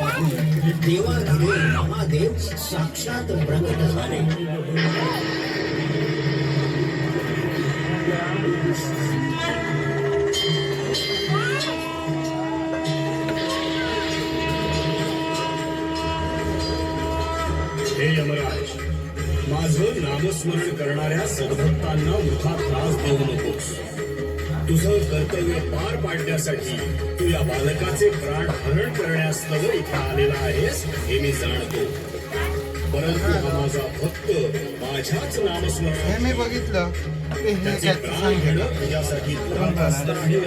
पाहून देवाधिदेव महादेव साक्षात प्रगट झाले हे यमराज माझं नामस्मरण करणाऱ्या सद्भक्तांना मोठा त्रास देऊ नकोस. तुझं कर्तव्य पार पाडण्यासाठी तू या बालकाचे प्राण हरण करण्यास तव इथं आलेला आहेस हे मी जाणतो. परंतु हा माझा भक्त माझ्याच हे नामस्मरण मी बघितलं. ते हे त्याचे प्राण घेणं तुझ्यासाठी दुरापास्त आहे.